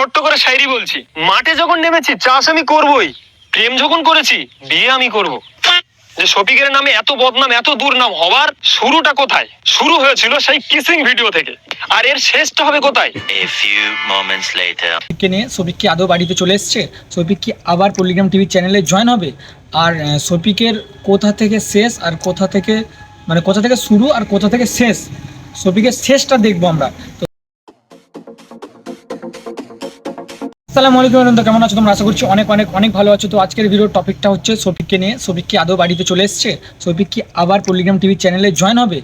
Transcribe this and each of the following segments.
ছোট্ট করে শায়রি বলছি। মাঠে যখন নেমেছি চাষ আমি করবই। প্রেম যখন করেছি বিয়ে আমি করব। যে শফিকের নামে এত বদনাম এত দুর্নাম হবার শুরুটা কোথায়? শুরু হয়েছিল সেই কিসিং ভিডিও থেকে। আর এর শেষটা হবে কোথায়? A few moments later. সৌভিককে নিয়ে সৌভিক কি আদৌ বাড়িতে চলে এসছে? সৌভিক কি আবার পল্লিগ্রাম টিভি চ্যানেলে জয়েন হবে? আর সৌভিকের কোথা থেকে শেষ আর কোথা থেকে মানে কোথা থেকে শুরু আর কোথা থেকে শেষ? সৌভিকের শেষটা দেখব আমরা। তো আসসালামু আলাইকুম অনন্ত কেমন আছো তোমরা? আশা করছি অনেক অনেক অনেক ভালো আছো। তো আজকের ভিডিওর টপিকটা হচ্ছে সফিককে নিয়ে। সফিক কি আদৌ বাড়িতে চলে এসছে? সফিক কি আবার পল্লিগ্রাম টিভি চ্যানেলে জয়েন হবে?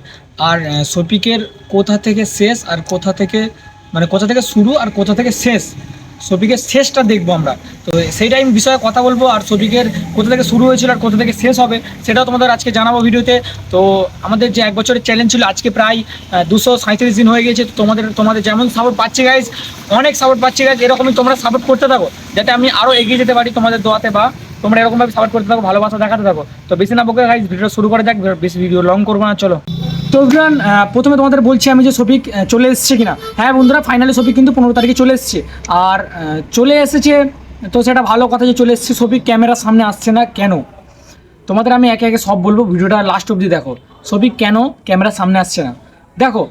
আর সফিকের কোথা থেকে শেষ আর কোথা থেকে মানে কোথা থেকে শুরু আর কোথা থেকে শেষ? সৌভিকের শেষটা দেখব আমরা। তো সেইটাই আমি বিষয়ে কথা বলব। আর সৌভিকের কোথা থেকে শুরু হয়েছিল আর কোথা থেকে শেষ হবে, সেটাও তোমাদের আজকে জানাব ভিডিওতে। তো আমাদের যে এক বছরের চ্যালেঞ্জ ছিল, আজকে প্রায় দুশো সাঁত্রিশ দিন হয়ে গেছে তো তোমাদের তোমাদের যেমন সাপোর্ট পাচ্ছি গাইজ অনেক সাপোর্ট পাচ্ছি গাইজ এরকমই তোমরা সাপোর্ট করতে থাকো, যাতে আমি আরও এগিয়ে যেতে পারি তোমাদের দোয়াতে বা তোমরা এরকমভাবে সাপোর্ট করতে থাকো, ভালোবাসা দেখাতে থাকো। তো বেশি না বকে গাইজ ভিডিও শুরু করে দেখ বেশি ভিডিও লং করব না, চলো। তো প্রথমে তোমাদের বলছি আমি যে আহ, চলে এসেছে কিনা। হ্যাঁ বন্ধুরা ফাইনালি সফিক কিন্তু পনেরো তারিখে চলে এসেছে। আর চলে এসেছে তো সেটা ভালো কথা যে চলে এসেছে সফিক ক্যামেরার সামনে আসছে না কেন? তোমাদের আমি একে একে সব বলব ভিডিওটা লাস্ট অবধি দেখো। সফিক কেন ক্যামেরার সামনে আসছে না? দেখো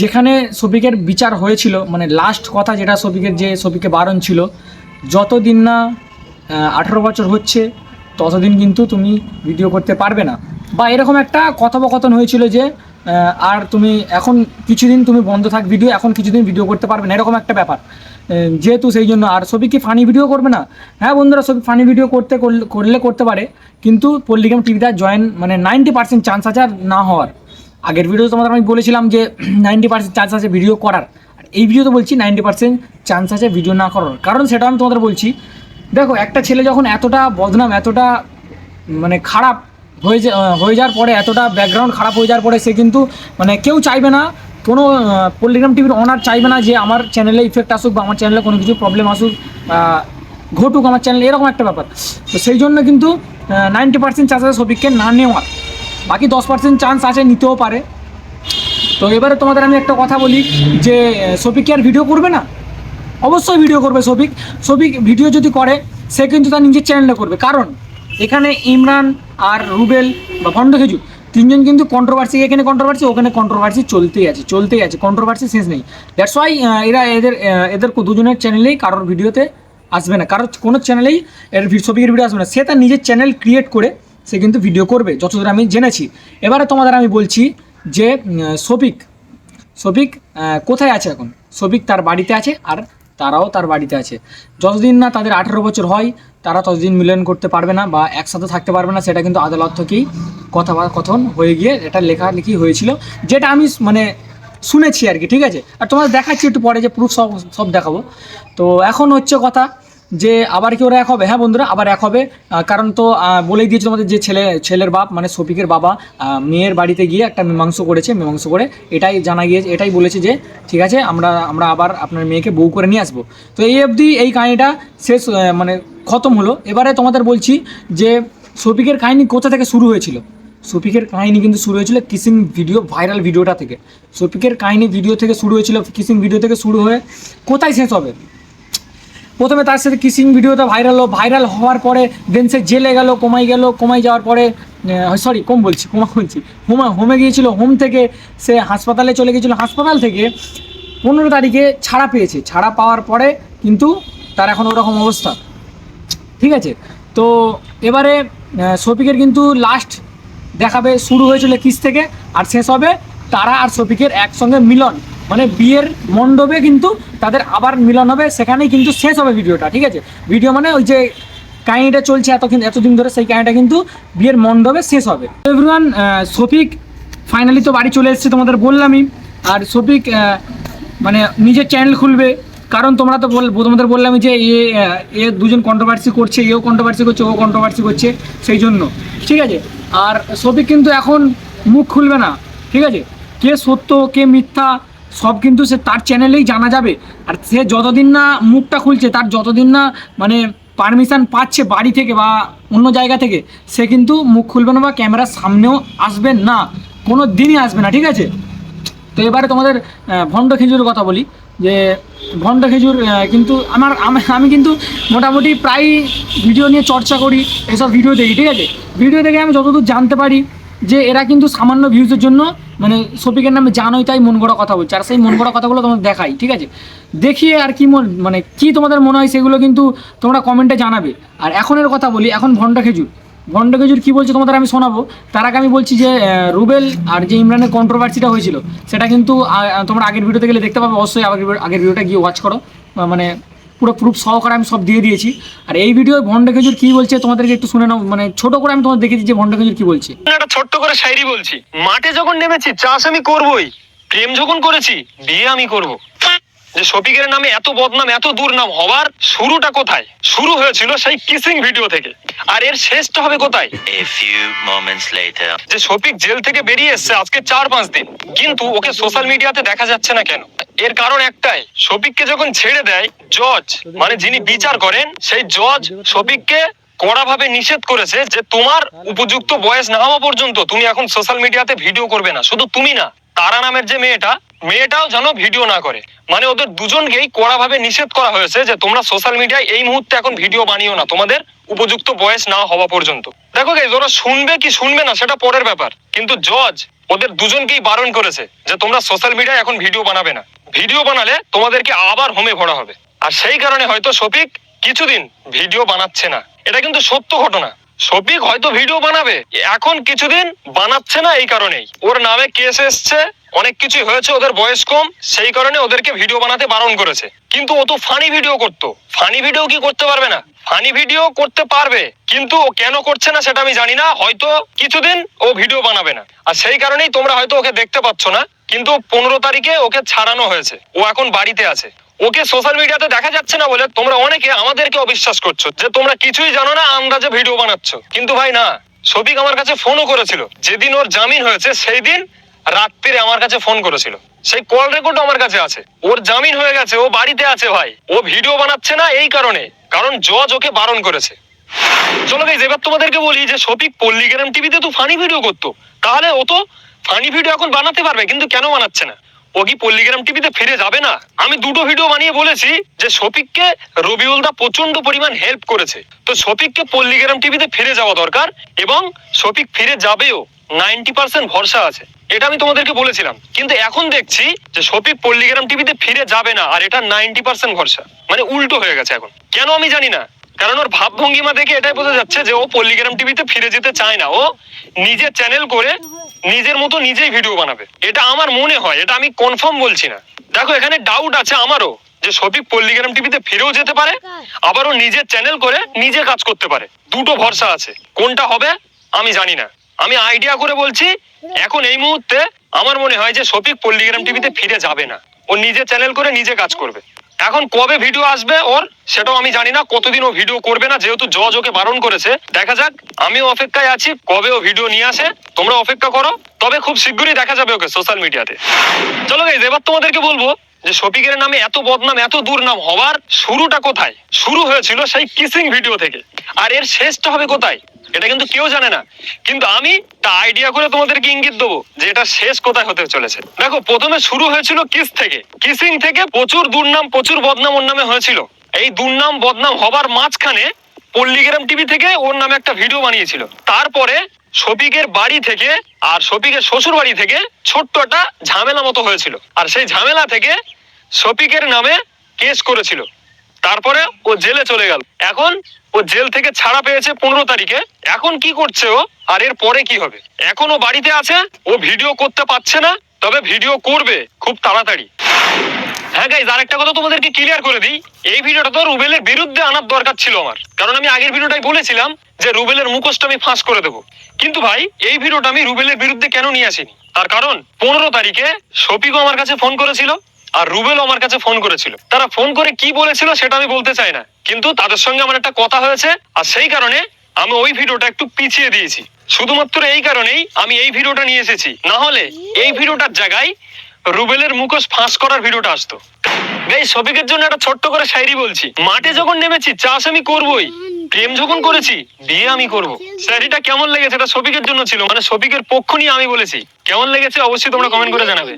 যেখানে সফিকের বিচার হয়েছিল মানে লাস্ট কথা যেটা সফিকের যে সফিকে বারণ ছিল যতদিন না আঠেরো বছর হচ্ছে ততদিন কিন্তু তুমি ভিডিও করতে পারবে না। বা এরকম একটা কথোপকথন হয়েছিল যে আর তুমি এখন কিছুদিন তুমি বন্ধ থাক ভিডিও এখন কিছুদিন ভিডিও করতে পারবে না, এরকম একটা ব্যাপার। যেহেতু সেই জন্য, আর সবই কি ফানি ভিডিও করবে না? হ্যাঁ বন্ধুরা সবই ফানি ভিডিও করতে করলে- করতে পারে, কিন্তু পল্লিগ্রাম টিভিটা জয়েন মানে নাইনটি পার্সেন্ট চান্স আছে আর না হওয়ার। আগের ভিডিও তোমাদের আমি বলেছিলাম যে নাইনটি পার্সেন্ট চান্স আছে ভিডিও করার। আর এই ভিডিওতে বলছি নাইনটি পার্সেন্ট চান্স আছে ভিডিও না করার। কারণ সেটা আমি তোমাদের বলছি, দেখো, একটা ছেলে যখন এতটা বদনাম, এতটা মানে খারাপ হয়ে হয়ে যাওয়ার পরে এতটা ব্যাকগ্রাউন্ড খারাপ হয়ে যাওয়ার পরে সে কিন্তু মানে কেউ চাইবে না, কোনো পল্লিগ্রাম টিভির ওনার চাইবে না যে আমার চ্যানেলে ইফেক্ট আসুক বা আমার চ্যানেলে কোনো কিছু প্রবলেম আসুক ঘটুক আমার চ্যানেলে এরকম একটা ব্যাপার। তো সেই জন্য কিন্তু নাইনটি পার্সেন্ট চান্স আছে সবিককে না নেওয়ার। বাকি দশ পার্সেন্ট চান্স আছে, নিতেও পারে। তো এবারে তোমাদের আমি একটা কথা বলি যে সফিক কি আর ভিডিও করবে না? অবশ্যই ভিডিও করবে সফিক সফিক ভিডিও যদি করে, সে কিন্তু তার নিজের চ্যানেলে করবে। কারণ, এখানে ইমরান আর রুবেল বা ভণ্ড খেজুর তিনজন কিন্তু কন্ট্রোভার্সি এখানে কন্ট্রোভার্সি ওখানে কন্ট্রোভার্সি চলতেই আছে চলতেই আছে কন্ট্রোভার্সি শেষ নেই। দ্যাটস ওয়াই এরা এদের এদের দুজনের চ্যানেলেই কারোর ভিডিওতে আসবে না। কারোর কোনো চ্যানেলেই এর সফিকের ভিডিও আসবে না। সে তার নিজের চ্যানেল ক্রিয়েট করে সে কিন্তু ভিডিও করবে যতদূর আমি জেনেছি। এবারে তোমাদের আমি বলছি যে উম, সফিক সফিক কোথায় আছে এখন? সফিক তার বাড়িতে আছে আর তারাও তার বাড়িতে আছে। যতদিন না তাদের আঠেরো বছর হয়, তারা ততদিন মিলন করতে পারবে না বা একসাথে থাকতে পারবে না, সেটা কিন্তু আদালত থেকেই কথা কথন হয়ে গিয়ে এটা লেখালেখি হয়েছিল, যেটা আমি মানে শুনেছি আর কি, ঠিক আছে? আর তোমাদের দেখাচ্ছি একটু পরে যে প্রুফ সব সব দেখাবো। তো এখন হচ্ছে কথা যে আবার কি ওরা এক হবে? হ্যাঁ বন্ধুরা, আবার এক হবে। কারণ তো বলেই দিয়েছে তোমাদের যে ছেলে, ছেলের বাপ মানে শফিকের বাবা মেয়ের বাড়িতে গিয়ে একটা মীমাংস করেছে, মীমাংস করে এটাই জানা গিয়েছে, এটাই বলেছে যে, ঠিক আছে, আমরা আমরা আবার আপনার মেয়েকে বউ করে নিয়ে আসব। তো এই অবধি এই কাহিনিটা শেষ মানে খতম হলো। এবারে তোমাদের বলছি যে শফিকের কাহিনী কোথা থেকে শুরু হয়েছিল? শফিকের কাহিনী কিন্তু শুরু হয়েছিল কিসিং ভিডিও, ভাইরাল ভিডিওটা থেকে। শফিকের কাহিনী ভিডিও থেকে শুরু হয়েছিল কিসিং ভিডিও থেকে শুরু হয়ে কোথায় শেষ হবে? প্রথমে তার সাথে কিসিং ভিডিওটা ভাইরাল হলো। ভাইরাল হওয়ার পরে দেন সে জেলে গেল কমাই গেল কমাই যাওয়ার পরে সরি কম বলছি, কমা বলছি। হোমা, হোমে গিয়েছিল, হোম থেকে সে হাসপাতালে চলে গিয়েছিল। হাসপাতাল থেকে পনেরো তারিখে ছাড়া পেয়েছে। ছাড়া পাওয়ার পরে কিন্তু তার এখন ওরকম অবস্থা। ঠিক আছে? তো এবারে শফিকের কিন্তু লাস্ট দেখাবে, শুরু হয়েছিল কিস থেকে। আর শেষ হবে তারা আর শফিকের একসঙ্গে মিলন। মানে বিয়ের মণ্ডপে কিন্তু তাদের আবার মিলন হবে, সেখানেই কিন্তু শেষ হবে ভিডিওটা, ঠিক আছে? ভিডিও মানে ওই যে কাহিনিটা চলছে এত এতদিন ধরে সেই কাহিনিটা কিন্তু বিয়ের মণ্ডপে শেষ হবে। এভরিওয়ান শফিক ফাইনালি তো বাড়ি চলে এসেছে তোমাদের বললামই, আর শফিক মানে নিজের চ্যানেল খুলবে, কারণ তোমরা তো বল, তোমাদের বললাম যে এ এ দুজন কন্ট্রোভার্সি করছে, এও কন্ট্রোভার্সি করছে, ও কন্ট্রোভার্সি করছে, সেই জন্য, ঠিক আছে? আর সবই কিন্তু এখন মুখ খুলবে না, ঠিক আছে? কে সত্য, কে মিথ্যা সব কিন্তু সে তার চ্যানেলেই জানা যাবে। আর সে যতদিন না মুখটা খুলছে, তার যতদিন না মানে পারমিশন পাচ্ছে বাড়ি থেকে বা অন্য জায়গা থেকে, সে কিন্তু মুখ খুলবে না বা ক্যামেরার সামনেও আসবে না। কোনো দিনই আসবে না, ঠিক আছে? তো এবারে তোমাদের ভণ্ড খিচুড়ির কথা বলি, যে ভণ্ড খেজুর কিন্তু আমার, আমি- আমি কিন্তু মোটামুটি প্রায় ভিডিও নিয়ে চর্চা করি, এসব ভিডিও দেখি, ঠিক আছে? ভিডিও দেখে আমি যতদূর জানতে পারি যে এরা কিন্তু সামান্য ভিউজের জন্য মানে শফিকের নামে জানোই তাই মন গড়া কথা বলছে। আর সেই মন গড়া কথাগুলো তোমাদের দেখাই, ঠিক আছে? দেখিয়ে আর কি মন মানে কি তোমাদের মনে হয় সেগুলো কিন্তু তোমরা কমেন্টে জানাবে। আর এখনের কথা বলি, এখন ভন্ডা খেজুর। ভন্ড খেজুর কী বলছে তোমাদের আমি শোনাবো। তার আগে আমি বলছি যে রুবেল আর যে ইমরানের কন্ট্রোভার্সিটা হয়েছিল, সেটা কিন্তু তোমরা আগের ভিডিওতে গেলে দেখতে পাবে, অবশ্যই আগের আগের ভিডিওটা গিয়ে ওয়াচ করো। মানে পুরো প্রুফ সহকারে আমি সব দিয়ে দিয়েছি। আর এই ভিডিও ভন্ড খেজুর কী বলছে তোমাদেরকে একটু শুনে নাও। মানে ছোট করে আমি তোমাদের দেখেছি যে ভন্ড খেজুর কী বলছে। একটা ছোট্ট করে শায়রি বলছি। মাঠে যখন নেমেছি চাষ আমি করবই। প্রেম যখন করেছি বিয়ে আমি করব। যে শফিকের নামে এত বদনাম এত দুর্নাম হওয়ার শুরুটা কোথায়? শুরু হয়েছিল সেই কিসিং ভিডিও থেকে। আর এর শেষটা হবে কোথায়? A few moments later. যে শফিক জেল থেকে বেরিয়ে এসছে আজকে চার পাঁচ দিন। কিন্তু ওকে সোশ্যাল মিডিয়াতে দেখা যাচ্ছে না কেন? এর কারণ একটাই, শফিককে যখন ছেড়ে দেয়, জজ মানে যিনি বিচার করেন, সেই জজ শফিককে কড়াভাবে নিষেধ করেছে যে তোমার উপযুক্ত বয়স না হওয়া পর্যন্ত তুমি এখন সোশ্যাল মিডিয়াতে ভিডিও করবে না, শুধু তুমি না, তারা নামের যে মেয়েটা, মেয়েটাও যেন ভিডিও না করে। মানে ওদের দুজনকেই কড়াভাবে নিষেধ করা হয়েছে যে তোমরা সোশ্যাল মিডিয়ায় এই মুহূর্তে এখন ভিডিও বানিও না, তোমাদের উপযুক্ত বয়স না হওয়া পর্যন্ত। দেখো গাইজ ওরা শুনবে কি শুনবে না, সেটা পরের ব্যাপার। কিন্তু জজ, ওদের দুজনকেই বারণ করেছে যে তোমরা সোশ্যাল মিডিয়ায় এখন ভিডিও বানাবে না। ভিডিও বানালে তোমাদেরকে আবার হোমে ভরা হবে। আর সেই কারণে হয়তো শফিক কিছুদিন ভিডিও বানাচ্ছে না। এটা কিন্তু সত্য ঘটনা। শফিক হয়তো ভিডিও বানাবে, এখন কিছুদিন বানাচ্ছে না এই কারণেই। ওর নামে কেস এসছে অনেক কিছু হয়েছে ওদের বয়স কম, সেই কারণে ওদেরকে ভিডিও বানাতে বারণ করেছে। কিন্তু ও তো ফানি ভিডিও করতো। ফানি ভিডিও কি করতে পারবে না? ফানি ভিডিও করতে পারবে, কিন্তু ও কেন করছে না সেটা আমি জানি না। হয়তো কিছুদিন ও ভিডিও বানাবে না। আর সেই কারণেই তোমরা হয়তো ওকে দেখতে পাচ্ছ না, কিন্তু পনেরো তারিখে ওকে ছাড়ানো হয়েছে। ও এখন বাড়িতে আছে। ওকে সোশ্যাল মিডিয়াতে দেখা যাচ্ছে না বলে তোমরা অনেকে আমাদেরকে অবিশ্বাস করছ যে তোমরা কিছুই জানো না, আন্দাজে ভিডিও বানাচ্ছ। কিন্তু ভাই না, শফিক আমার কাছে ফোনও করেছিল। যেদিন ওর জামিন হয়েছে, সেই দিন রাত্রিরে আমার কাছে ফোন করেছিল। সেই কল রেকর্ড আমার কাছে আছে। ওর জামিন হয়ে গেছে, ও বাড়িতে আছে ভাই। ও ভিডিও বানাচ্ছে না এই কারণে, কারণ জজ ওকে বারণ করেছে। চলো গাইজ এবার তোমাদেরকে বলি যে শফিক পল্লীগ্রাম টিভিতে তো ফানি ভিডিও করতো। তাহলে ও তো ফানি ভিডিও এখন বানাতে পারবে, কিন্তু কেন বানাচ্ছে না? ও কি পল্লীগ্রাম টিভিতে ফিরে যাবে না? আমি দুটো ভিডিও বানিয়ে বলেছি যে শফিককে রবিউলদা প্রচণ্ড পরিমাণ হেল্প করেছে। তো শফিককে পল্লীগ্রাম টিভিতে ফিরে যাওয়া দরকার এবং শফিক ফিরে যাবেও। নাইনটি পার্সেন্ট ভরসা আছে। এটা আমি তোমাদেরকে বলেছিলাম। কিন্তু এখন দেখছি যে শফিক পল্লীগ্রাম টিভিতে ফিরে যাবে না, আর এটা নাইনটি পার্সেন্ট ভরসা। মানে উল্টো হয়ে গেছে এখন। কেন আমি জানি না। কারণ ওর ভাবভঙ্গিমা দেখে এটাই বোঝা যাচ্ছে যে ও পল্লীগ্রাম টিভিতে ফিরে যেতে চায় না। ও নিজের চ্যানেল করে নিজের মতো নিজেই ভিডিও বানাবে। এটা আমার মনে হয়, এটা আমি কনফার্ম বলছি না। দেখো, এখানে ডাউট আছে আমারও যে শফিক পল্লীগ্রাম টিভিতে ফিরেও যেতে পারে আবারও নিজের চ্যানেল করে নিজে কাজ করতে পারে। দুটো ভরসা আছে। কোনটা হবে, আমি জানি না। আমি আইডিয়া করে বলছি, এখন এই মুহূর্তে আমার মনে হয় যে শফিক পল্লীগ্রাম টিভিতে ফিরে যাবে না। ও নিজে চ্যানেল করে নিজে কাজ করবে। এখন কবে ভিডিও আসবে ওর, সেটাও আমি জানি না, কতদিন ও ভিডিও করবে না, যেহেতু জজ ওকে বারণ করেছে। দেখা যাক, আমিও অপেক্ষায় আছি, কবে ও ভিডিও নিয়ে আসে, তোমরা অপেক্ষা করো। তবে খুব শীঘ্রই দেখা যাবে ওকে সোশ্যাল মিডিয়াতে চলো গাইজ এবার তোমাদেরকে বলব যে শফিকের নামে এত বদনাম, এত দুর্নাম হওয়ার শুরুটা কোথায়? শুরু হয়েছিল সেই কিসিং ভিডিও থেকে। আর এর শেষটা হবে কোথায়? এটা কিন্তু কেউ জানে না। কিন্তু আমি তা আইডিয়া করে তোমাদেরকে ইঙ্গিত দেবো যে এটা শেষ কোথায় হতে চলেছে। দেখো, প্রথমে শুরু হয়েছিল কিস থেকে। কিসিং থেকে প্রচুর দুর্নাম, প্রচুর বদনাম ওর নামে হয়েছিল। এই দুর্নাম, বদনাম হবার মাঝখানে পল্লীগ্রাম টিভি থেকে ওর নামে একটা ভিডিও বানিয়েছিল। তারপরে শফিকের বাড়ি থেকে আর শফিকের শ্বশুর বাড়ি থেকে ছোট্ট একটা ঝামেলা মতো হয়েছিল। আর সেই ঝামেলা থেকে শফিকের নামে কেস করেছিল। তারপরে ও জেলে চলে গেল। এখন ও জেল থেকে ছাড়া পেয়েছে পনেরো তারিখে। এখন কি করছে ও? আর এর পরে কি হবে? এখন ও বাড়িতে আছে, ও ভিডিও করতে পারছে না, তবে ভিডিও করবে খুব তাড়াতাড়ি। হ্যাঁ গাইজ আরেকটা কথা তোমাদেরকে ক্লিয়ার করে দিই। এই ভিডিওটা তো রুবেলের বিরুদ্ধে আনার দরকার ছিল আমার। কারণ আমি আগের ভিডিওটাই বলেছিলাম যে রুবেলের মুখোশটা আমি ফাঁস করে দেবো। কিন্তু ভাই, এই ভিডিওটা আমি রুবেলের বিরুদ্ধে কেন নিয়ে আসিনি? তার কারণ, পনেরো তারিখে শফিকও আমার কাছে ফোন করেছিল। আর রুবেল আমার কাছে ফোন করেছিল। তারা ফোন করে কি বলেছিল সেটা আমি বলতে চাই না। কিন্তু তাদের সঙ্গে আমার একটা কথা হয়েছে, আর সেই কারণে আমি ওই ভিডিওটা একটু পিছিয়ে দিয়েছি। শুধুমাত্র এই কারণেই আমি এই ভিডিওটা নিয়ে এসেছি। না হলে এই ভিডিওটার জায়গায় রুবেলের মুখোশ ফাঁস করার ভিডিওটা আসতো। এই শফিকের জন্য একটা ছোট্ট করে শায়রি বলছি। মাঠে যখন নেমেছি, চাষ আমি করবই। প্রেম যখন করেছি, বিয়ে আমি করব। শায়রিটা কেমন লেগেছে এটা শফিকের জন্য ছিল। মানে শফিকের পক্ষ নিয়ে আমি বলেছি। কেমন লেগেছে অবশ্যই তোমরা কমেন্ট করে জানাবে।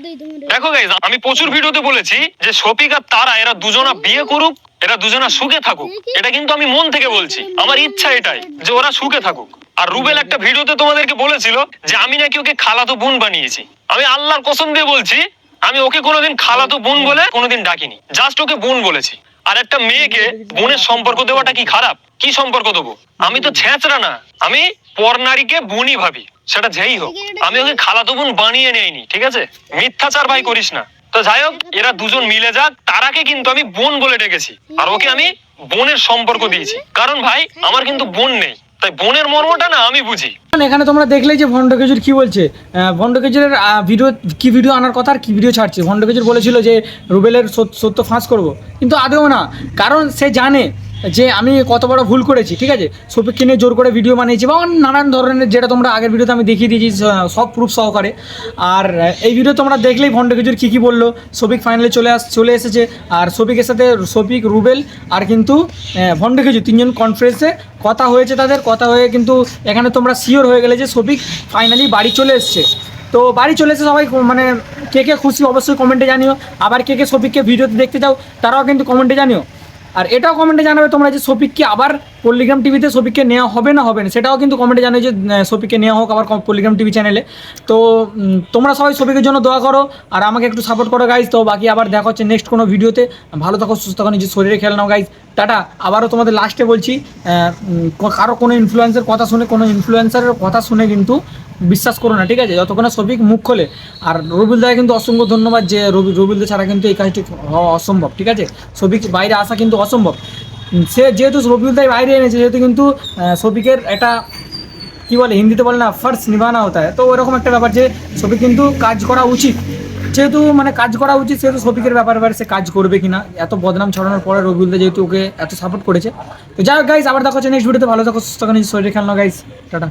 দেখো গাইজ আমি প্রচুর ভিডিওতে বলেছি যে শফিক আর তারা, এরা দুজনা বিয়ে করুক, এরা দুজনা সুখে থাকুক। এটা কিন্তু আমি মন থেকে বলছি। আমার ইচ্ছা এটাই যে ওরা সুখে থাকুক। আর রুবেল একটা ভিডিওতে তোমাদেরকে বলেছিল যে আমি নাকি ওকে খালাতো বোন বানিয়েছি। আমি আল্লাহর কসম দিয়ে বলছি, আমি ওকে কোনোদিন খালাতো বোন বলে কোনোদিন ডাকিনি। জাস্ট ওকে বোন বলেছি। আর একটা মেয়েকে বোনের সম্পর্ক দেওয়াটা কি খারাপ? কি সম্পর্ক দেবো? আমি তো ছেঁচড়া না। আমি পর নারীকে বোনই ভাবি। সেটা যেই হোক। আমি ওকে খালাতো বোন বানিয়ে নেয়নি ঠিক আছে? মিথ্যাচার ভাই করিস না। তো যাই হোক, এরা দুজন মিলে যাক। তারাকে কিন্তু আমি বোন বলে ডেকেছি। আর ওকে আমি বোনের সম্পর্ক দিয়েছি। কারণ ভাই, আমার কিন্তু বোন নেই। তাই বোনের মর্মটা না আমি বুঝি। এখানে তোমরা দেখলেই যে ভণ্ড কেজুর কি বলছে। ভণ্ড কেজুরের ভিডিও, কি ভিডিও আনার কথা আর কি ভিডিও ছাড়ছে? ভণ্ড কেজুর বলেছিল যে রুবেলের সত- সত্য ফাঁস করব। কিন্তু আদৌ না। কারণ সে জানে যে আমি কত বড় ভুল করেছি, ঠিক আছে? সপিককে নিয়ে জোর করে ভিডিও বানিয়েছি বা নানান ধরনের যেটা তোমরা আগের ভিডিওতে আমি দেখিয়ে দিয়েছি সব প্রুফ সহকারে। আর এই ভিডিও তোমরা দেখলেই ভণ্ড কী কী বলল। সপিক ফাইনালে চলে আস, চলে এসেছে। আর সপিকের সাথে সপিক রুবেল আর কিন্তু ভণ্ড তিনজন কনফারেন্সে কথা হয়েছে তাদের, কথা হয়ে কিন্তু এখানে তোমরা শিওর হয়ে গেলে যে সপিক ফাইনালি বাড়ি চলে এসছে। তো বাড়ি চলে এসে সবাই মানে কে কে খুশি অবশ্যই কমেন্টে জানিও। আবার কে কে সপিককে ভিডিওতে দেখতে চাও, তারাও কিন্তু কমেন্টে জানিও। আর এটাও কমেন্টে জানাবে তোমরা যে সপিককে আবার পল্লিগ্রাম টিভিতে সপিককে নেওয়া হবে না হবে না সেটাও কিন্তু কমেন্টে জানিও যে আহ, সপিককে নেওয়া হোক আবার পল্লিগ্রাম টিভি চ্যানেলে তো তোমরা সবাই সপিকের জন্য দোয়া করো আর আমাকে একটু সাপোর্ট করো গাইজ তো বাকি আবার দেখা হচ্ছে নেক্সট কোনো ভিডিওতে ভালো থাকো সুস্থ থাকো নিজের শরীরে খেয়াল নাও গাইজ টাটা। আবারও তোমাদের লাস্টে বলছি কারও কোনো ইনফ্লুয়েন্সের কথা শুনে কোনো ইনফ্লুয়েন্সারের কথা শুনে কিন্তু বিশ্বাস করো না ঠিক আছে? যতক্ষণ সফিক মুখ খোলে। আর রবিল দায় কিন্তু অসংখ্য ধন্যবাদ যে রবি রবিল দা ছাড়া কিন্তু এই কাজটি হওয়া অসম্ভব ঠিক আছে? সফিক বাইরে আসা কিন্তু অসম্ভব। সে যেহেতু রবিউল তাই বাইরে এনেছে যেহেতু কিন্তু শফিকের একটা, কী বলে, হিন্দিতে বলে না ফার্স্ট নিবানা হতে হয়। তো ওরকম একটা ব্যাপার যে শফিক কিন্তু কাজ করা উচিত। যেহেতু মানে কাজ করা উচিত, সেহেতু শফিকের ব্যাপার ব্যাপারে সে কাজ করবে কি না এত বদনাম ছড়ানোর পরে রবিউল রবিউলদা যেহেতু ওকে এত সাপোর্ট করেছে। তো যাই হোক গাইজ আবার দেখো নেক্সট ভিডিওতে ভালো থাকো, সুস্থ নিজের শরীরে খেলনো গাইজ টাটা।